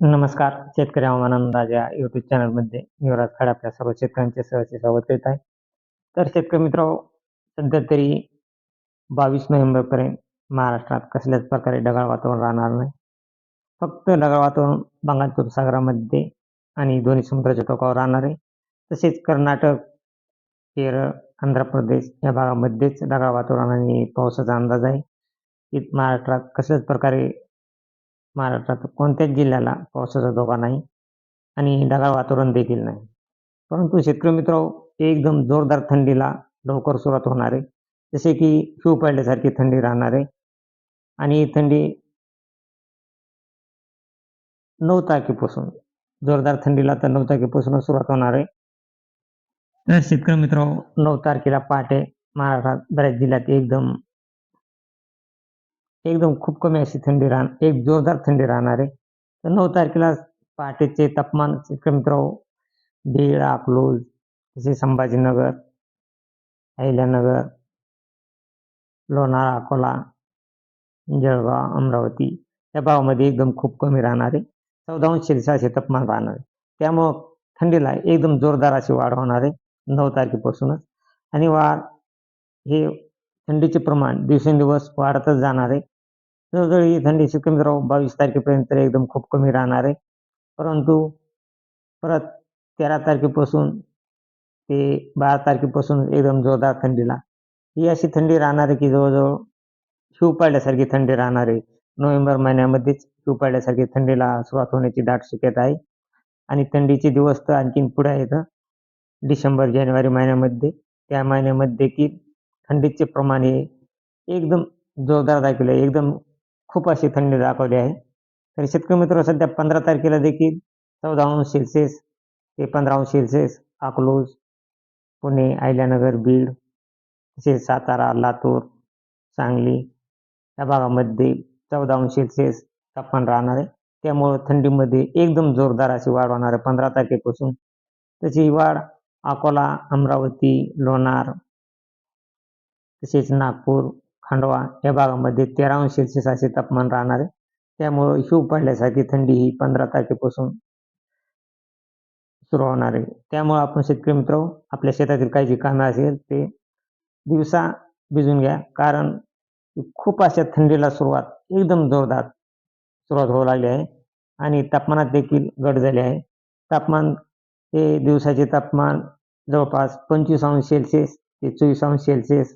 नमस्कार. शेतकरी हवामान अंदाज या युट्यूब चॅनलमध्ये युवराज खड आपल्या सर्व शेतकऱ्यांचे सहर्ष स्वागत करीत आहे. तर शेतकरी मित्र सध्या तरी बावीस नोव्हेंबरपर्यंत महाराष्ट्रात कसल्याच प्रकारे ढगाळ वातावरण राहणार नाही. फक्त ढगाळ वातावरण बंगालच्या सागरामध्ये आणि दोन्ही समुद्राच्या टोकावर राहणार आहे. तसेच कर्नाटक केरळ आंध्र प्रदेश या भागामध्येच ढगाळ वातावरण आणि पावसाचा अंदाज आहे. महाराष्ट्रात कसल्याच प्रकारे महाराष्ट्रात कोणत्याच जिल्ह्याला पावसाचा धोका नाही आणि ढगाळ वातावरण देखील नाही. परंतु शेतकरी मित्र एकदम जोरदार थंडीला लवकर सुरुवात होणार आहे. जसे की शिव पडल्यासारखी थंडी राहणार आहे. आणि ही थंडी नऊ तारखेपासून जोरदार थंडीला तर नऊ तारखेपासून सुरुवात होणार आहे. तर शेतकरी मित्र नऊ तारखेला पहाटे महाराष्ट्रात बऱ्याच जिल्ह्यात एकदम एकदम खूप कमी अशी थंडी राहणार एक जोरदार थंडी राहणार. आहे तर नऊ तारखेला पहाटेचे तापमान शेतकरी मित्र बीड अकलूज तसे संभाजीनगर अहिल्यानगर लोणाळा अकोला जळगाव अमरावती या भागामध्ये एकदम खूप कमी राहणार. आहे चौदा अंश तापमान राहणार. आहे त्यामुळं थंडीला एकदम जोरदार अशी वाढ होणार आहे नऊ तारखेपासूनच. आणि वाढ हे थंडीचे प्रमाण दिवसेंदिवस वाढतच जाणार आहे. जवळजवळ ही थंडी सिकंदराव बावीस तारखेपर्यंत एकदम खूप कमी राहणार आहे. परंतु परत तेरा तारखेपासून ते बारा तारखेपासून एकदम जोरदार थंडीला. ही अशी थंडी राहणार आहे की जवळजवळ शिव पाडल्यासारखी थंडी राहणार आहे. नोव्हेंबर महिन्यामध्येच शिव पाडल्यासारखी थंडीला सुरुवात होण्याची दाट शक्यता आहे. आणि थंडीचे दिवस तर आणखीन पुढे आहेत. डिसेंबर जानेवारी महिन्यामध्ये त्या महिन्यामध्ये की थंडीचे प्रमाण हे एकदम जोरदार दाखवले आहे. एकदम खूप अशी थंडी दाखवली आहे. तर शेतकरी मित्र सध्या पंधरा तारखेला देखील चौदा अंश सेल्सिअस ते पंधरा अंश सेल्सिअस अकलूज पुणे अहिल्यानगर बीड तसेच सातारा लातूर सांगली या भागामध्ये चौदा अंश सेल्सिअस तापमान राहणार आहे. त्यामुळं थंडीमध्ये एकदम जोरदार अशी वाढ होणार आहे पंधरा तारखेपासून. तशी वाढ अकोला अमरावती लोणार तसेच नागपूर खंडवा या भागामध्ये तेरा अंश सेल्सिअस असे तापमान राहणार आहे. त्यामुळं हिव पडल्यासारखी थंडी ही पंधरा तारखेपासून सुरू होणार आहे. त्यामुळं आपण शेतकरी मित्र आपल्या शेतातील काही जी कामे असेल ते दिवसा भिजून घ्या. कारण खूप अशा थंडीला सुरुवात एकदम जोरदार सुरुवात होऊ लागली आहे आणि तापमानात देखील घट झाली आहे. तापमान हे दिवसाचे तापमान जवळपास पंचवीस अंश सेल्सिअस ते चोवीस अंश सेल्सिअस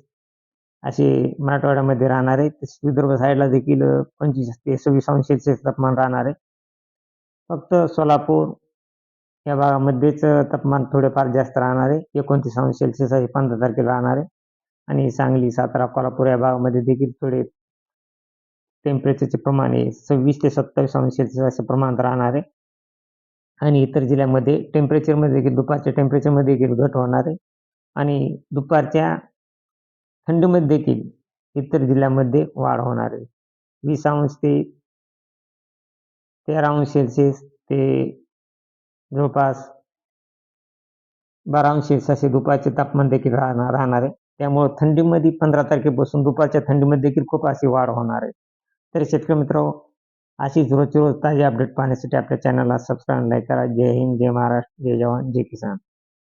असे मराठवाड्यामध्ये राहणार आहे तसेच विदर्भ साईडला देखील पंचवीस ते सव्वीस अंश सेल्सिअस तापमान राहणार आहे. फक्त सोलापूर या भागामध्येच तापमान थोडेफार जास्त राहणार आहे. एकोणतीस अंश सेल्सिअस आहे पंधरा तारखेला राहणार आहे. आणि सांगली सातारा कोल्हापूर या भागामध्ये देखील थोडे टेम्परेचरचे प्रमाण हे सव्वीस ते सत्तावीस अंश सेल्सिअस असे प्रमाणात राहणार आहे. आणि इतर जिल्ह्यामध्ये टेम्परेचरमध्ये देखील दुपारच्या टेम्परेचरमध्ये देखील घट होणार आहे. आणि दुपारच्या थंडीमध्ये देखील इतर जिल्ह्यामध्ये वाढ होणार आहे. वीस अंश ते तेरा अंश सेल्सिअस ते जवळपास बारा अंश सेल्सिअस असे दुपारचे तापमान देखील राहणार राहणार आहे. त्यामुळं थंडीमध्ये पंधरा तारखेपासून दुपारच्या थंडीमध्ये देखील खूप अशी वाढ होणार आहे. तर शेतकरी मित्र अशीच रोजची रोज ताजे अपडेट पाहण्यासाठी आपल्या चॅनलला सबस्क्राईब लाईक करा. जय हिंद जय महाराष्ट्र जय जवान जय किसान.